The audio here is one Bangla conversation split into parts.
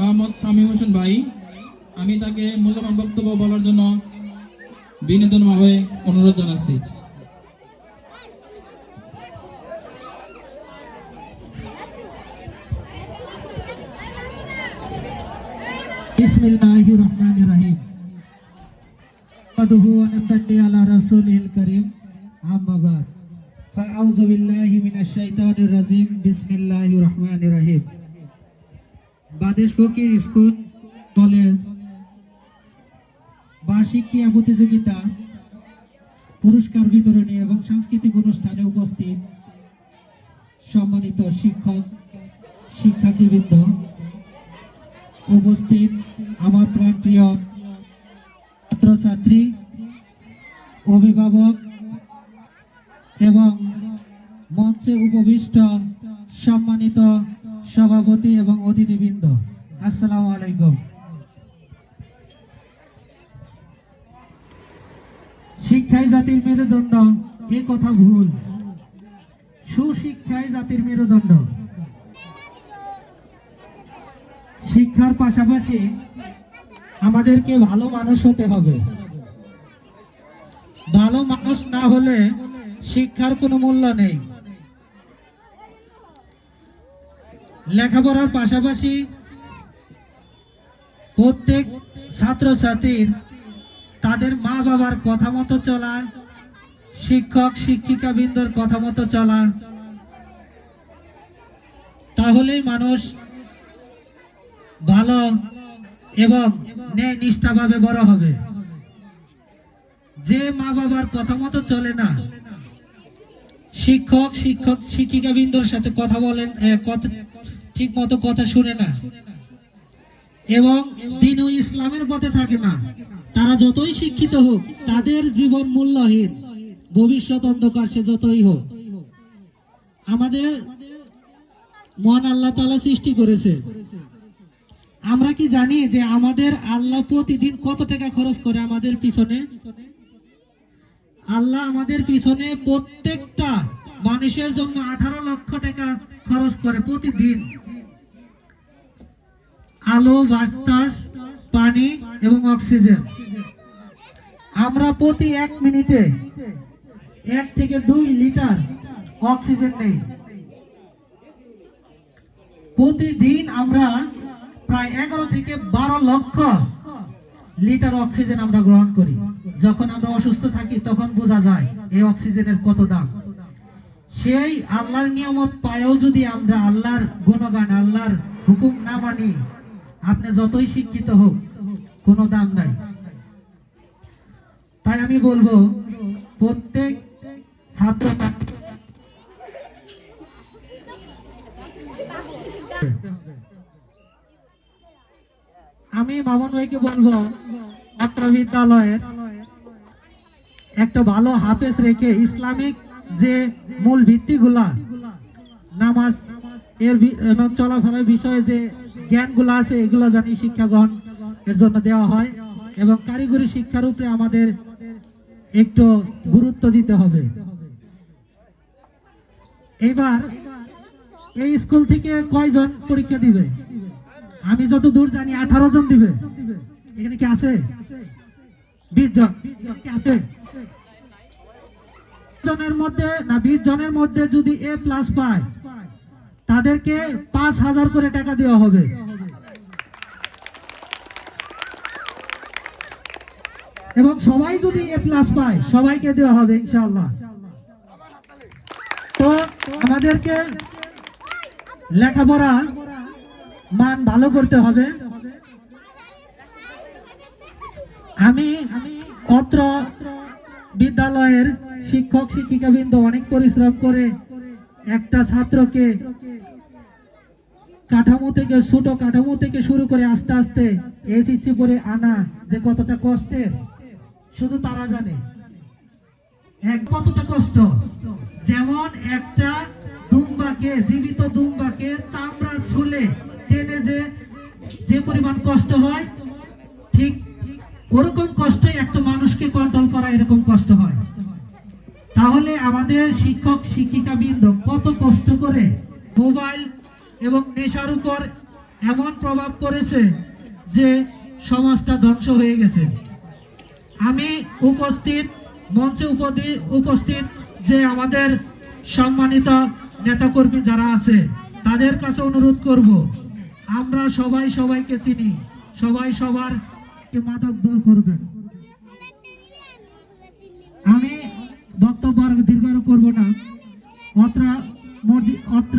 মোহাম্মদ শামী হোসেন ভাই, আমি তাকে মূল্যবান বক্তব্য বলার জন্য বিনোদনভাবে অনুরোধ জানাচ্ছি। ফাউযু বিল্লাহি মিনাশ শাইতানির রাজিম। বিসমিল্লাহির রহমানির রহিম। বাদেশ ফকির স্কুল কলেজ বার্ষিক ক্রীড়া প্রতিযোগিতা পুরস্কার বিতরণী এবং সাংস্কৃতিক অনুষ্ঠানে উপস্থিত সম্মানিত শিক্ষক, শিক্ষার্থীবৃন্দ উপস্থিত আমার প্রাণপ্রিয় ছাত্রছাত্রী, অভিভাবক এবং মঞ্চে উপবিষ্ট সম্মানিত সভাপতি এবং অতিথিবৃন্দ, আসসালামু আলাইকুম। শিক্ষাই জাতির মেরুদণ্ড, এ কথা ভুল। সুশিক্ষাই জাতির মেরুদণ্ড। শিক্ষার পাশাপাশি আমাদেরকে ভালো মানুষ হতে হবে। ভালো মানুষ না হলে শিক্ষার কোনো মূল্য নেই। লেখাপড়ার পাশাপাশি প্রত্যেক ছাত্রছাত্রীর তাদের মা বাবার কথা মতো চলা, শিক্ষক শিক্ষিকা বৃন্দর কথা মতো চলা, তাহলেই মানুষ ভালো এবং ন্যায় নিষ্ঠাভাবে বড় হবে। যে মা বাবার কথা মতো চলে না, শিক্ষক শিক্ষক শিক্ষিকা বিন্দুর সাথে কথা বলেন কথা ঠিক মতো কথা শুনে না। এবং দিন ও ইসলামের পথে থাকে না। তারা যতই শিক্ষিত হোক, তাদের জীবন মূল্যহীন। ভবিষ্যৎ অন্ধকার সে যতই হোক। আমাদের মহান আল্লাহ তালা সৃষ্টি করেছে। আমরা কি জানি যে আমাদের আল্লাহ প্রতিদিন কত টাকা খরচ করে আমাদের পিছনে? আল্লাহ আমাদের পিছনে প্রত্যেকটা মানুষের জন্য আঠারো লক্ষ টাকা খরচ করে প্রতিদিন। আলো, বাতাস, পানি এবং অক্সিজেন। আমরা প্রতি এক মিনিটে এক থেকে দুই লিটার অক্সিজেন নেই। প্রতিদিন আমরা প্রায় এগারো থেকে বারো লক্ষ লিটার অক্সিজেন আমরা গ্রহণ করি। যখন আমরা অসুস্থ থাকি, তখন বোঝা যায় এই অক্সিজেনের কত দাম। সেই আল্লাহর নিয়মত পায়েও যদি আমরা আল্লাহর গুণগান, আল্লাহর হুকুম না মানি আপনি যতই শিক্ষিত হোক, কোনো দাম নাই। তাই আমি বলব, প্রত্যেক ছাত্র আমি মামুন ভাইকে বলব, অত্র বিদ্যালয়ের একটা ভালো হাফেজ রেখে ইসলামিক যে মূল ভিত্তিগুলা, নামাজ এর চলাফেরার বিষয়ে যে জ্ঞানগুলো আছে, এগুলো জানি শিক্ষা গ্রহণ এর জন্য দেওয়া হয় এবং কারিগরি শিক্ষার উপরে আমাদের একটু গুরুত্ব দিতে হবে। এবার এই স্কুল থেকে কয়জন পরীক্ষা দিবে? আমি যত দূর জানি আঠারো জন দিবে। এখানে কি আছে? বিশ জন। আছে? জনের মধ্যে না, বিশ জনের মধ্যে যদি এ প্লাস পায় তাদেরকে পাঁচ হাজার করে টাকা দেওয়া হবে। এবং সবাই যদি এ প্লাস পায়, সবাইকে দেওয়া হবে ইনশাআল্লাহ। তো আমাদেরকে লেখাপড়া মান ভালো করতে হবে। আমি অত্র বিদ্যালয়ের শিক্ষক, শিক্ষিকাবৃন্দ অনেক পরিশ্রম করে একটা ছাত্রকে কাঠামো থেকে, ছোট কাঠামো থেকে শুরু করে আস্তে আস্তে এইচএসসি পরে আনা যে কতটা কষ্টের, শুধু তারা জানে। এক কতটা কষ্ট? যেমন একটা দুম্বাকে, জীবিত দুম্বাকে চামড়া ছুলে টেনে যে যে পরিমাণ কষ্ট হয়, ঠিক ওরকম কষ্টই একটা মানুষকে কন্ট্রোল করা এরকম কষ্ট হয়। তাহলে আমাদের শিক্ষক শিক্ষিকা বৃন্দ কত কষ্ট করে মোবাইল এবং নেশার উপর এমন প্রভাব পড়েছে যে সমাজটা ধ্বংস হয়ে গেছে। আমি উপস্থিত, মঞ্চে উপস্থিত যে আমাদের সম্মানিত নেতাকর্মী যারা আছে, তাদের কাছে অনুরোধ করব, আমরা সবাই সবাইকে চিনি, সবাই সবার মাদক দূর করবেন। আমি বক্তব্য দীর্ঘ করব না। অত্র অত্র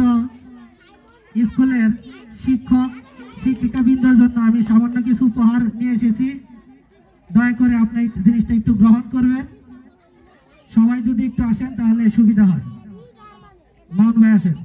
স্কুলের শিক্ষক, শিক্ষিকাবৃন্দর জন্য আমি সামান্য কিছু উপহার নিয়ে এসেছি। দয়া করে আপনি জিনিসটা একটু গ্রহণ করবেন। সবাই যদি একটু আসেন তাহলে সুবিধা হয়। মাউন ভাই আসেন।